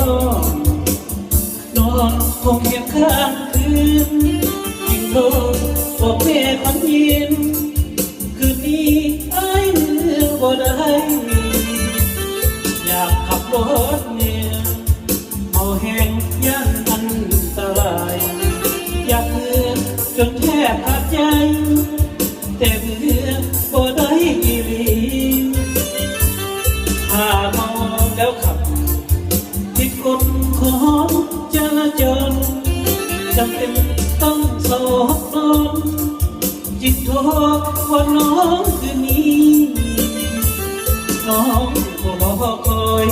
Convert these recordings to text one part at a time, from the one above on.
นอนนอนคงเคียงข้างคืนยิ่งโลกบอกแม่ความยิน คืนนี้ไอ้เมื่อบ่ได้ อยากขับรถเนี่ยเอาแห่งยัง จราจำเป็นต้องสอบนอนจิตโทว่าน้องคืนนี้ น้องก็รอคอย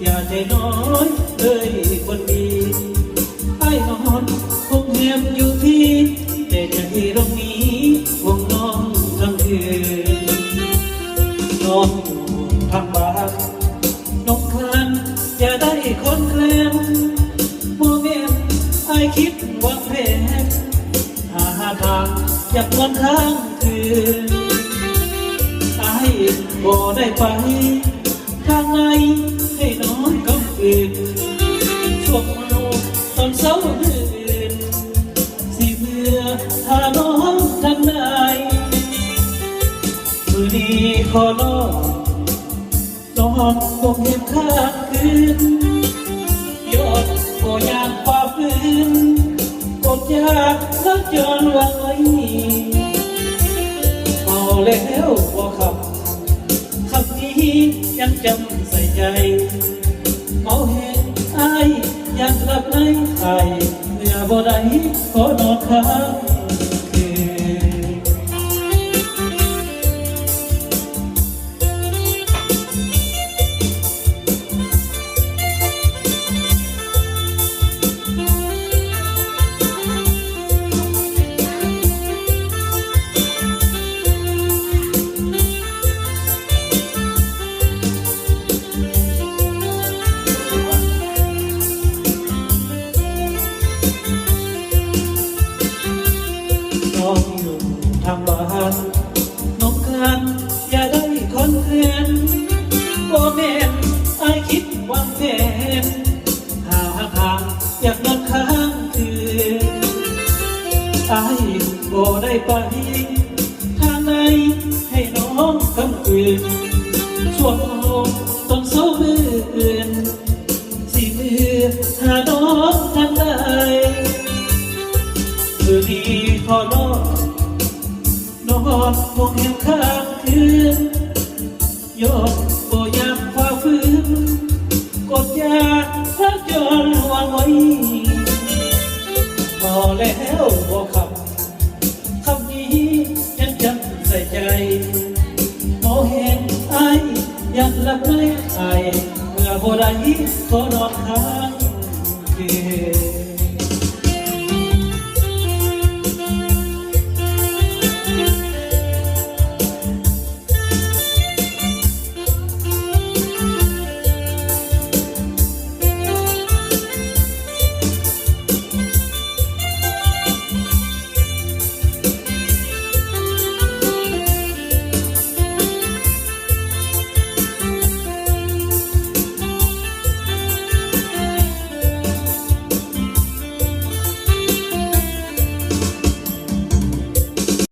อย่าใจน้อยเลยคนดีไอ้นอนคงแนมอยู่ที่แต่ใจตรงนี้วงน้องทั้งคืนนอนอยู่ทางบ้า คิดวางแผนหาทางอยากนอนค้างคืนไอบ่ได้ไปทางไหนให้นอนกำคืนช่วงเมาตอนเช้ามื่นสิเมื่อถ้าน้องทางใดมือนี้ขอนอนนอนคงเห็นข้างคืนยอดก็ยากฝ่าืนกดยากแล้วจนวางไว้เมาแล้วพอขับคำนี้ยังจำใส่ใจเมาเห็นไอ้ายอยากรับในไข่เมื่อบ่ได้ขอนอนค้าง อยากนอนค้างคืนไอายบ่ได้ไปทางไหนให้น้องคำคืนช่วงโมงตอนเช้ามืออื่นสิมือหาน้องทางใดคืนนี้ขอนอนนอนคงยังข้า อแล้วบ่คำคำนี้ยันจำใส่ใจมองเห็นไอ้ยังละเมอไอเมื่อบ่ได้ขอนอนค้างเดียน